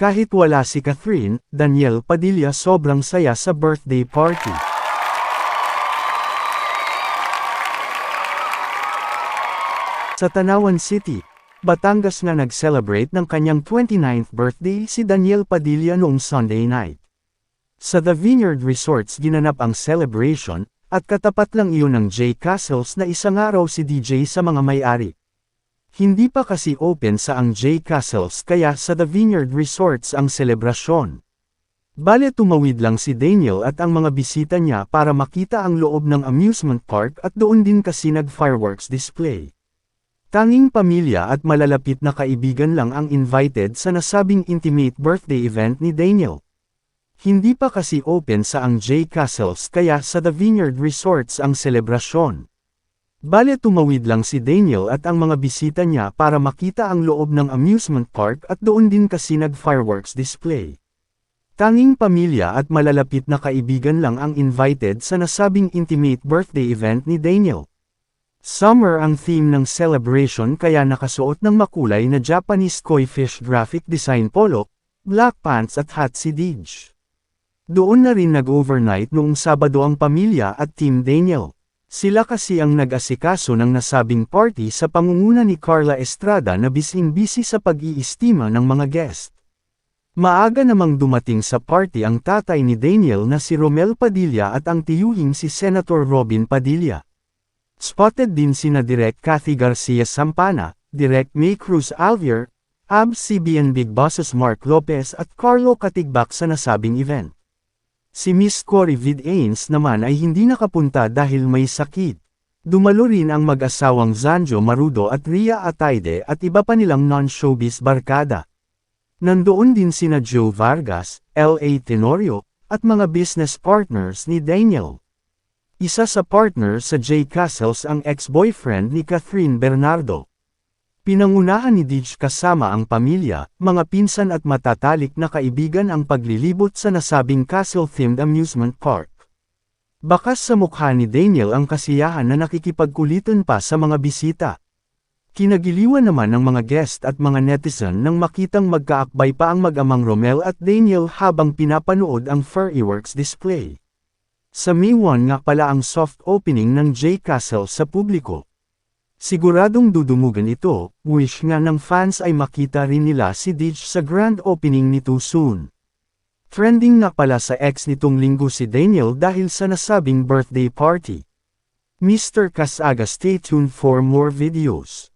Kahit wala si Catherine, Daniel Padilla sobrang saya sa birthday party. Sa Tanawan City, Batangas na nag-celebrate ng kanyang 29th birthday si Daniel Padilla noong Sunday night. Sa The Vineyard Resorts ginanap ang celebration, at katapat lang iyon ng J Castles na isang araw si DJ sa mga may-ari. Hindi pa kasi open sa ang J Castles kaya sa The Vineyard Resorts ang selebrasyon. Bale tumawid lang si Daniel at ang mga bisita niya para makita ang loob ng amusement park at doon din kasi nag-fireworks display. Tanging pamilya at malalapit na kaibigan lang ang invited sa nasabing intimate birthday event ni Daniel. Hindi pa kasi open sa ang J Castles kaya sa The Vineyard Resorts ang selebrasyon. Bale tumawid lang si Daniel at ang mga bisita niya para makita ang loob ng amusement park at doon din kasi nag-fireworks display. Tanging pamilya at malalapit na kaibigan lang ang invited sa nasabing intimate birthday event ni Daniel. Summer ang theme ng celebration kaya nakasuot ng makulay na Japanese koi fish graphic design polo, black pants at hat si Dij. Doon na rin nag-overnight noong Sabado ang pamilya at Team Daniel. Sila kasi ang nag-asikaso ng nasabing party sa pangunguna ni Carla Estrada na bising-bisi sa pag-iistima ng mga guest. Maaga namang dumating sa party ang tatay ni Daniel na si Romel Padilla at ang tiyuhing si Senator Robin Padilla. Spotted din sina Direk Cathy Garcia Sampana, Direk May Cruz Alvier, ABS-CBN Big Bosses Mark Lopez at Carlo Katigbak sa nasabing event. Si Miss Cory Vidains naman ay hindi nakapunta dahil may sakit. Dumalo rin ang mag-asawang Zanjo Marudo at Ria Ataide at iba pa nilang non-showbiz barkada. Nandoon din sina Joe Vargas, L.A. Tenorio, at mga business partners ni Daniel. Isa sa partner sa J. Castles ang ex-boyfriend ni Catherine Bernardo. Pinangunahan ni Dij kasama ang pamilya, mga pinsan at matatalik na kaibigan ang paglilibot sa nasabing castle-themed amusement park. Bakas sa mukha ni Daniel ang kasiyahan na nakikipagkulitan pa sa mga bisita. Kinagiliwan naman ng mga guest at mga netizen nang makitang magkaakbay pa ang mag-amang Romel at Daniel habang pinapanood ang fireworks display. Sa May 1 nga pala ang soft opening ng J Castle sa publiko. Siguradong dudumugan ito, wish nga ng fans ay makita rin nila si Dij sa grand opening nito soon. Trending na pala sa ex nitong linggo si Daniel dahil sa nasabing birthday party. Mr. Kasaga stay tuned for more videos.